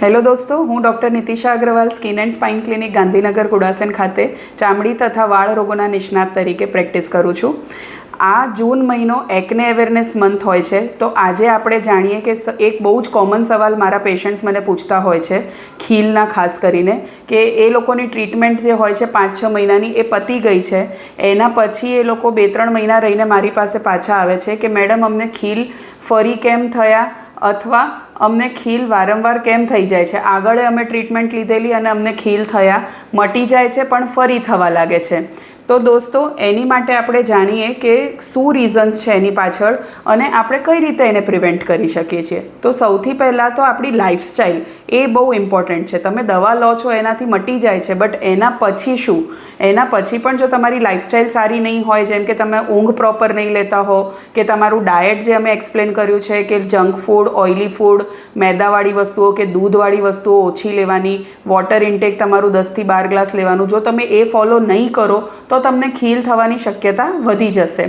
Hello દોસ્તો, હું doctor Nitisha Agrawal, skin and spine clinic, Gandhinagar Kudasan ખાતે ચામડી તથા વાળ રોગોના નિષ્ણાત તરીકે પ્રેક્ટિસ કરું છું. આ જૂન મહિનો એકને અવેરનેસ મંથ હોય છે, તો આજે આપણે જાણીએ કે એક બહુ જ કોમન સવાલ મારા પેશન્ટ્સ મને પૂછતા હોય છે, ખીલના ખાસ કરીને, કે એ લોકોની ટ્રીટમેન્ટ જે હોય છે પાંચ છ મહિનાની, એ પતી ગઈ છે. એના પછી એ લોકો બે ત્રણ મહિના રહીને મારી પાસે પાછા આવે છે કે, મેડમ, અમને ખીલ ફરી કેમ થયા? અથવા અમને ખીલ વારંવાર કેમ થઈ જાય છે? આગળ અમે ટ્રીટમેન્ટ લીધેલી અને અમને ખીલ થયા. મટી જાય છે, પણ ફરી થવા લાગે છે. તો દોસ્તો, એની માટે આપણે જાણીએ કે શું રીઝન્સ છે એની પાછળ અને આપણે કઈ રીતે એને પ્રિવેન્ટ કરી શકીએ છીએ. તો સૌથી પહેલાં તો આપણી લાઈફસ્ટાઈલ એ બહુ ઇમ્પોર્ટન્ટ છે. તમે દવા લો છો, એનાથી મટી જાય છે બટ એના પછી શું? એના પછી પણ જો તમારી લાઈફસ્ટાઈલ સારી નહીં હોય, જેમ કે તમે ઊંઘ પ્રોપર નહીં લેતા હો, કે તમારું ડાયટ જે અમે એક્સપ્લેન કર્યું છે કે જંક ફૂડ ઓઇલી ફૂડ મેદાવાળી વસ્તુઓ કે દૂધવાળી વસ્તુઓ ઓછી લેવાની વોટર ઇન્ટેક તમારું દસથી બાર ગ્લાસ લેવાનું, જો તમે એ ફોલો નહીં કરો, તો તમને ખીલ થવાની શક્યતા વધી જશે.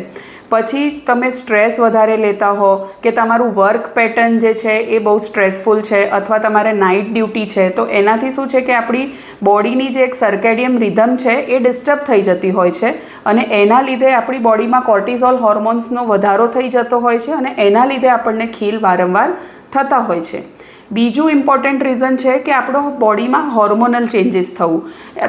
પછી તમે સ્ટ્રેસ વધારે લેતા હો કે તમારું વર્ક પેટર્ન જે છે એ બહુ સ્ટ્રેસફુલ છે અથવા તમારે નાઇટ ડ્યુટી છે, તો એનાથી શું છે કે આપણી બોડીની જે એક સર્કેડિયમ રિધમ છે એ ડિસ્ટર્બ થઈ જતી હોય છે અને એના લીધે આપણી બોડીમાં કોર્ટિઝોલ હોર્મોન્સનો વધારો થઈ જતો હોય છે અને એના લીધે આપણને ખીલ વારંવાર થતા હોય છે. બીજું ઇમ્પોર્ટન્ટ રીઝન છે કે આપણો બોડીમાં હોર્મોનલ ચેન્જીસ થવું.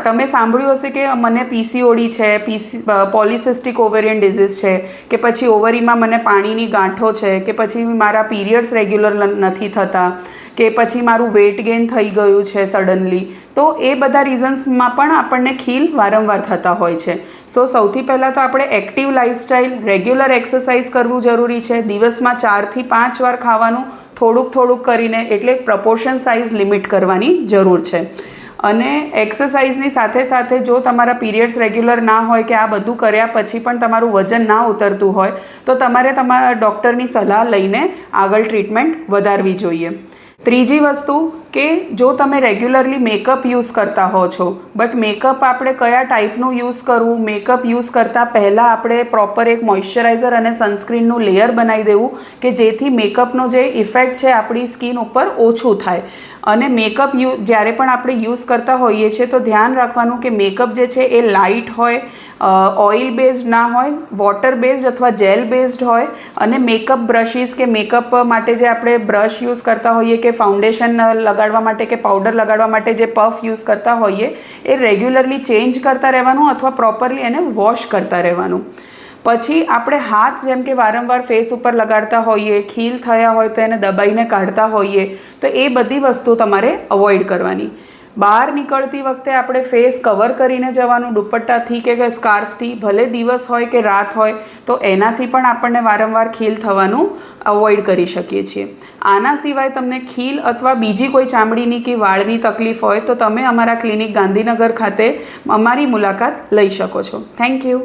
તમે સાંભળ્યું હશે કે મને પીસીઓડી છે પીસી પોલિસિસ્ટિક ઓવેરિયન ડિઝીઝ છે, કે પછી ઓવરીમાં મને પાણીની ગાંઠો છે, કે પછી મારા પીરિયડ્સ રેગ્યુલર નથી થતા. કે પછી મારું વેટ ગેઇન થઈ ગયું છે સડનલી તો એ બધા રીઝન્સમાં પણ આપણને ખીલ વારંવાર થતા હોય છે. સો સૌથી પહેલાં તો આપણે એક્ટિવ લાઇફસ્ટાઇલ રેગ્યુલર એક્સરસાઇઝ કરવું જરૂરી છે. દિવસમાં ચારથી પાંચ વાર ખાવાનું થોડુંક થોડુંક કરીને એટલે પ્રપોર્શન સાઇઝ લિમિટ કરવાની જરૂર છે. અને એક્સરસાઇઝની સાથે સાથે જો તમારા પીરિયડ્સ રેગ્યુલર ના હોય કે આ બધું કર્યા પછી પણ તમારું વજન ના ઉતરતું હોય, તો તમારે તમારા ડૉક્ટરની સલાહ લઈને આગળ ટ્રીટમેન્ટ વધારવી જોઈએ. ત્રીજી વસ્તુ કે જો તમે રેગ્યુલરલી મેકઅપ યુઝ કરતા હો છો બટ મેકઅપ આપણે કયા ટાઈપનું યુઝ કરવું મેકઅપ યુઝ કરતાં પહેલાં આપણે પ્રોપર એક મોઇશ્ચરાઇઝર અને સનસ્ક્રીનનું લેયર બનાવી દેવું કે જેથી મેકઅપનો જે ઇફેક્ટ છે આપણી સ્કિન ઉપર ઓછું થાય. અને મેકઅપ યુ, જ્યારે પણ આપણે યુઝ કરતા હોઈએ છીએ, તો ધ્યાન રાખવાનું કે મેકઅપ જે છે એ લાઇટ હોય ઓઇલ બેઝડ ના હોય વોટર બેઝડ અથવા જેલ બેઝડ હોય, અને મેકઅપ બ્રશિસ કે મેકઅપ માટે જે આપણે બ્રશ યુઝ કરતા હોઈએ કે ફાઉન્ડેશન લગાડવા માટે કે પાવડર લગાડવા માટે જે પફ યુઝ કરતા હોઈએ, એ રેગ્યુલરલી ચેન્જ કરતા રહેવાનું અથવા પ્રોપરલી એને વોશ કરતા રહેવાનું. પછી આપણે હાથ જેમ કે વારંવાર ફેસ ઉપર લગાડતા હોઈએ, ખીલ થયા હોય તો એને દબાઈને કાઢતા હોઈએ, તો એ બધી વસ્તુ તમારે અવોઇડ કરવાની. બહાર નીકળતી વખતે આપણે ફેસ કવર કરીને જવાનું દુપટ્ટાથી કે સ્કાર્ફથી ભલે દિવસ હોય કે રાત હોય, તો એનાથી પણ આપણને વારંવાર ખીલ થવાનું અવોઇડ કરી શકીએ છીએ. આના સિવાય તમને ખીલ અથવા બીજી કોઈ ચામડીની કે વાળની તકલીફ હોય તો તમે અમારા ક્લિનિક ગાંધીનગર ખાતે અમારી મુલાકાત લઈ શકો છો. Thank you